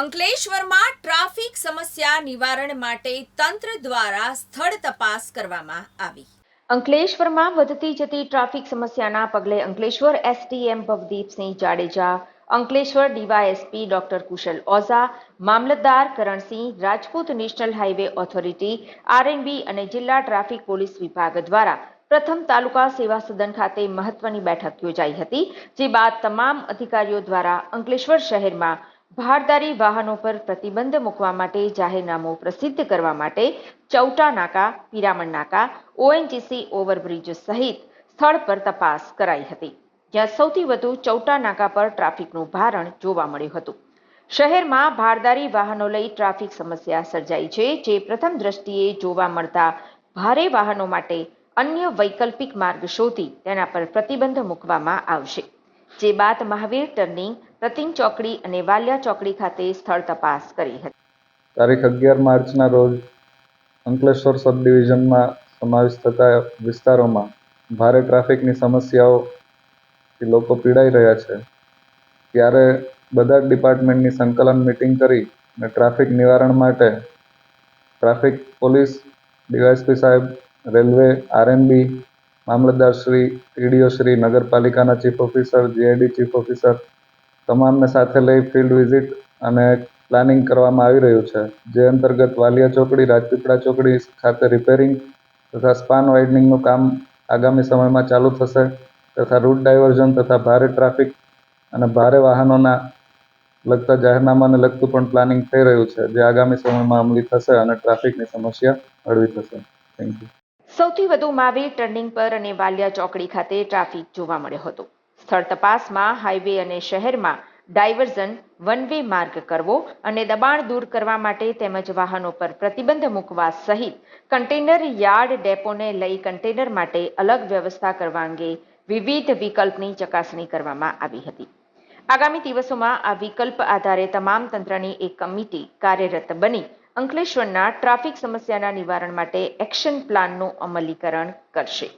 અંકલેશ્વરમાં ટ્રાફિક સમસ્યા નિવારણ માટે તંત્ર દ્વારા સ્થળ તપાસ કરવામાં આવી. અંકલેશ્વરમાં વધતી જતી ટ્રાફિક સમસ્યાના પગલે Ankleshwar SDM Bhavdipsinh Jadeja, Ankleshwar DYSP doctor Kushal Ojha, મામલતદાર Karansinh, Rajput national highway authority, R N B અને જિલ્લા ટ્રાફિક પોલીસ વિભાગ દ્વારા પ્રથમ તાલુકા સેવા સદન ખાતે મહત્વની બેઠક યોજાઈ હતી, જે બાદ તમામ અધિકારીઓ દ્વારા અંકલેશ્વર શહેરમાં ભારદારી વાહનો પર પ્રતિબંધ મૂકવા માટે જાહેરનામું પ્રસિદ્ધ કરવા માટે ચૌટા નાકા, પિરામણ નાકા, ઓએનજીસી ઓવરબ્રિજ સહિત સ્થળ પર તપાસ કરાઈ હતી. જ્યાં સૌથી વધુ ચૌટા નાકા પર ટ્રાફિકનું ભારણ જોવા મળ્યું હતું. શહેરમાં ભારદારી વાહનો લઈ ટ્રાફિક સમસ્યા સર્જાઈ છે, જે પ્રથમ દ્રષ્ટિએ જોવા મળતા ભારે વાહનો માટે અન્ય વૈકલ્પિક માર્ગ શોધી તેના પર પ્રતિબંધ મૂકવામાં આવશે. જે બાદ મહાવીર ટર્નિંગ, પ્રતિમ ચોકડી અને વાલિયા ચોકડી ખાતે સ્થળ તપાસ કરી હતી. તારીખ અગિયાર માર્ચના રોજ અંકલેશ્વર સબ ડિવિઝનમાં સમાવેશ થતા વિસ્તારોમાં ભારે ટ્રાફિકની સમસ્યાઓથી લોકો પીડાઈ રહ્યા છે. ત્યારે બધા જ ડિપાર્ટમેન્ટની સંકલન મિટિંગ કરી અને ટ્રાફિક નિવારણ માટે ટ્રાફિક પોલીસ, ડીવાયસપી સાહેબ, રેલવે, આરએનબી મામલતદાર શ્રી, ટીડીઓ શ્રી, નગરપાલિકાના chief officer, G I D chief officer તમામને સાથે લઈ ફિલ્ડ વિઝિટ અને પ્લાનિંગ કરવામાં આવી રહ્યું છે. જે અંતર્ગત વાલિયા ચોકડી, રાજપીપળા ચોકડી ખાતે રિપેરિંગ તથા સ્પાન વાઇડનિંગનું કામ આગામી સમયમાં ચાલુ થશે તથા રૂટ ડાયવર્ઝન તથા ભારે ટ્રાફિક અને ભારે વાહનોના લગતા જાહેરનામાને લગતું પણ પ્લાનિંગ થઈ રહ્યું છે, જે આગામી સમયમાં અમલી થશે અને ટ્રાફિકની સમસ્યા હળવી થશે. થેન્ક યુ સૌથી વધુ માવી ટર્નિંગ પર અને વાલિયા ચોકડી ખાતે ટ્રાફિક જોવા મળ્યો હતો. સ્થળ તપાસમાં હાઈવે અને શહેરમાં ડાયવર્ઝન વન વે માર્ગ કરવો અને દબાણ દૂર કરવા માટે તેમજ વાહનો પર પ્રતિબંધ મૂકવા સહિત કન્ટેનર યાર્ડ ડેપોને લઈ કન્ટેનર માટે અલગ વ્યવસ્થા કરવા અંગે વિવિધ વિકલ્પની ચકાસણી કરવામાં આવી હતી. આગામી દિવસોમાં આ વિકલ્પ આધારે તમામ તંત્રની એક કમિટી કાર્યરત બની અંકલેશ્વરના ટ્રાફિક સમસ્યાના નિવારણ માટે એક્શન પ્લાનનું અમલીકરણ કરશે.